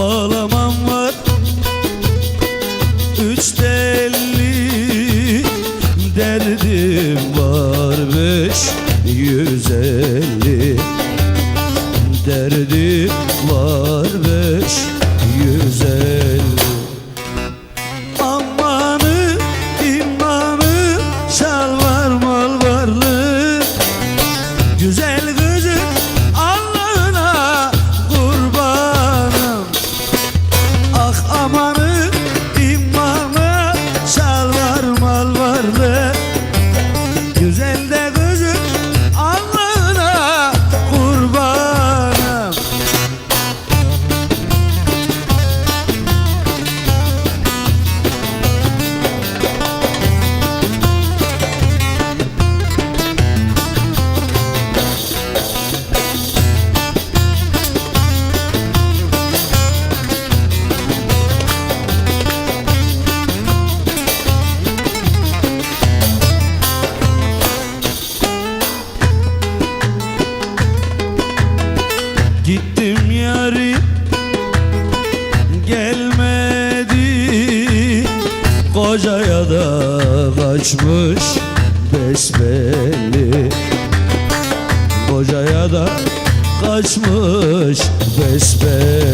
bağlamam var. Üç telli derdim var beş yüz elli Derdim var beş Gittim yarim gelmedi. Kocaya da kaçmış besbelli. Kocaya da kaçmış besbelli